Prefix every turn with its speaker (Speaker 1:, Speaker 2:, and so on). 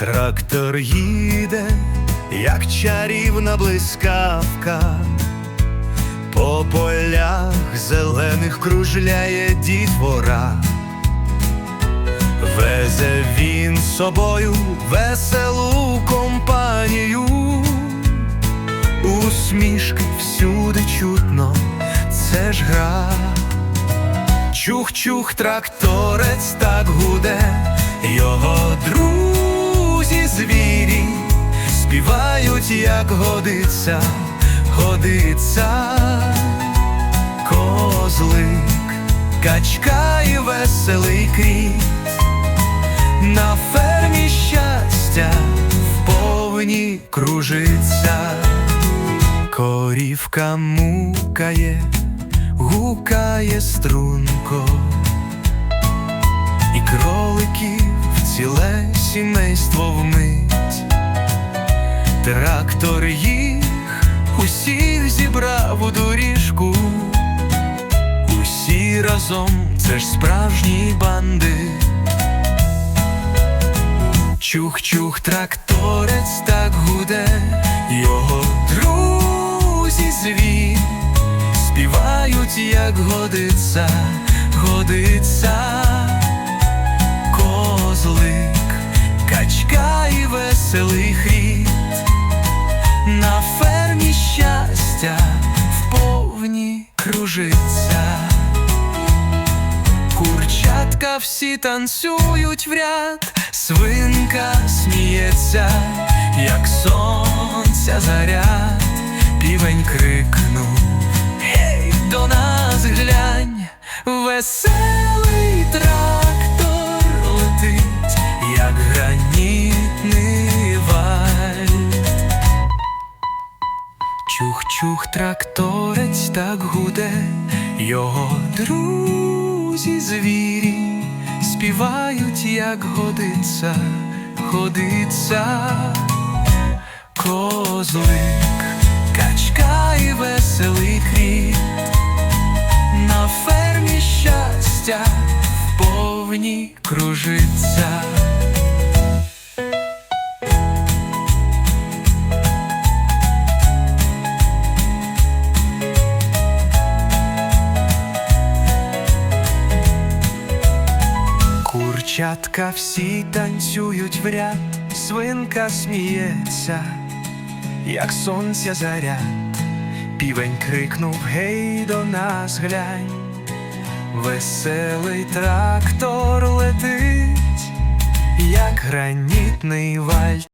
Speaker 1: Трактор їде, як чарівна блискавка, по полях зелених кружляє дітвора, везе він з собою веселу компанію, усмішки всюди чутно, це ж гра. Чух-чух, тракторець так гуде, як годиться, годиться. Козлик, качка і веселий кріт, на фермі щастя вповні кружиться, корівка мукає гукає струнко, і кроликів ціле сімейство вмить, трактор їх усіх зібрав у доріжку, усі разом це ж справжній бандит. Чух-чух, тракторець так гуде, його друзі звір співають, як годиться, годиться. Козлик, качка і веселий хріт, кружиться. Курчатка всі танцюють в ряд, свинка сміється, як сонця заряд, півень крикнув. Гей, до нас глянь, веселий Чух-чух, тракторець так гуде, його друзі звірі співають, як годиться, годиться козлик, качка і веселий кріт, на фермі щастя вповні кружиться. Курчатка всі танцюють в ряд, свинка сміється, як сонця заряд, півень крикнув гей до нас глянь, веселий трактор летить, як гранітний валь.